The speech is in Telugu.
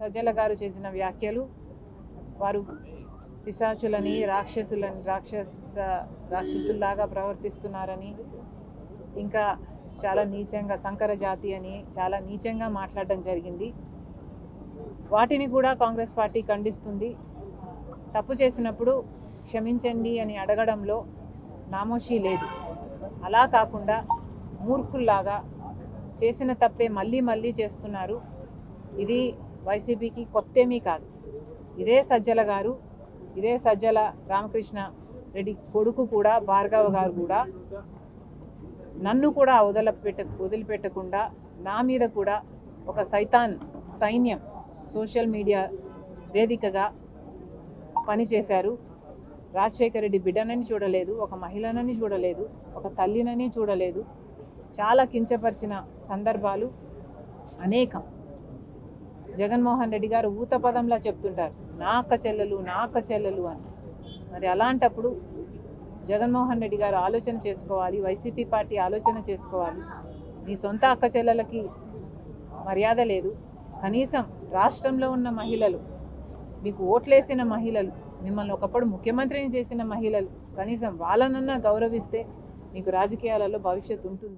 సజ్జల గారు చేసిన వ్యాఖ్యలు వారు పిశాచులని రాక్షసులని రాక్షస రాక్షసుల్లాగా ప్రవర్తిస్తున్నారని ఇంకా చాలా నీచంగా సంకర జాతి అని చాలా నీచంగా మాట్లాడడం జరిగింది. వాటిని కూడా కాంగ్రెస్ పార్టీ ఖండిస్తుంది. తప్పు చేసినప్పుడు క్షమించండి అని అడగడంలో నామోషి లేదు. అలా కాకుండా మూర్ఖుల్లాగా చేసిన తప్పే మళ్ళీ మళ్ళీ చేస్తున్నారు. ఇది వైసీపీకి కొత్తేమీ కాదు. ఇదే సజ్జల గారు ఇదే సజ్జల రామకృష్ణ రెడ్డి కొడుకు కూడా భార్గవ గారు కూడా నన్ను కూడా వదలపెట్ట వదిలిపెట్టకుండా నా మీద కూడా ఒక సైతాన్ సైన్యం సోషల్ మీడియా వేదికగా పనిచేశారు. రాజశేఖర రెడ్డి బిడ్డనని చూడలేదు ఒక మహిళనని చూడలేదు ఒక తల్లినని చూడలేదు. చాలా కించపరిచిన సందర్భాలు అనేకం. జగన్మోహన్ రెడ్డి గారు ఊత పదంలా చెప్తుంటారు నా అక్క చెల్లెలు నా అక్క చెల్లెలు అని. మరి అలాంటప్పుడు జగన్మోహన్ రెడ్డి గారు ఆలోచన చేసుకోవాలి వైసీపీ పార్టీ ఆలోచన చేసుకోవాలి. మీ సొంత అక్క చెల్లెలకి మర్యాద లేదు. కనీసం రాష్ట్రంలో ఉన్న మహిళలు మీకు ఓట్లేసిన మహిళలు మిమ్మల్ని ఒకప్పుడు ముఖ్యమంత్రిని చేసిన మహిళలు కనీసం వాళ్ళనన్నా గౌరవిస్తే మీకు రాజకీయాలలో భవిష్యత్తు ఉంటుంది.